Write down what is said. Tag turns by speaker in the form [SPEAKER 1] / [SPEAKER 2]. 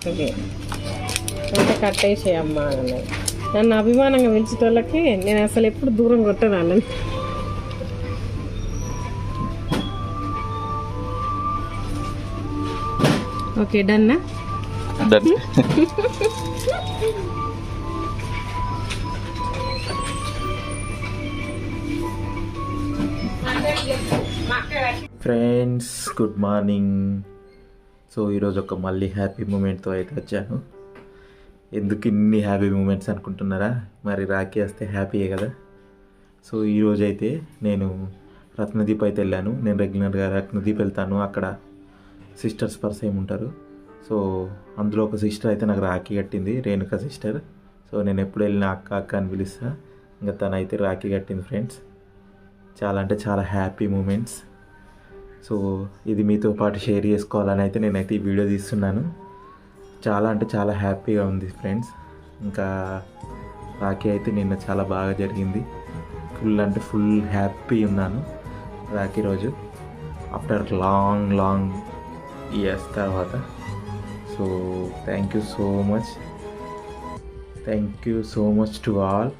[SPEAKER 1] Okay అంటే కట్టేసేయమ్మా అన్నది నన్ను అభిమానంగా పిలిచేటోళ్ళకి నేను అసలు ఎప్పుడు దూరం కొట్టాను అన్నది okay డన్నా
[SPEAKER 2] done friends good morning So ఈరోజు ఒక మళ్ళీ హ్యాపీ మూమెంట్తో అయితే వచ్చాను. ఎందుకు ఇన్ని హ్యాపీ మూమెంట్స్ అనుకుంటున్నారా? మరి రాఖీ వస్తే హ్యాపీయే కదా? సో ఈరోజు అయితే నేను రత్నదీప్ అయితే వెళ్ళాను. నేను రెగ్యులర్గా రత్నదీప్ వెళ్తాను. అక్కడ సిస్టర్స్ పరిచయం ఉంటారు. సో అందులో ఒక సిస్టర్ అయితే నాకు రాఖీ కట్టింది రేణుక సిస్టర్ సో నేను ఎప్పుడు వెళ్ళిన అక్క అక్క అని పిలుస్తా. ఇంకా తనైతే రాఖీ కట్టింది ఫ్రెండ్స్ చాలా అంటే చాలా హ్యాపీ మూమెంట్స్ సో ఇది మీతో పాటు షేర్ చేసుకోవాలని అయితే నేనైతే ఈ వీడియో తీస్తున్నాను. చాలా అంటే చాలా హ్యాపీగా ఉంది ఫ్రెండ్స్. ఇంకా రాఖీ అయితే నిన్న చాలా బాగా జరిగింది. ఫుల్ అంటే ఫుల్ హ్యాపీ ఉన్నాను రాఖీ రోజు. ఆఫ్టర్ లాంగ్ లాంగ్ ఇయర్స్ తర్వాత. So thank you so much. Thank you so much to all.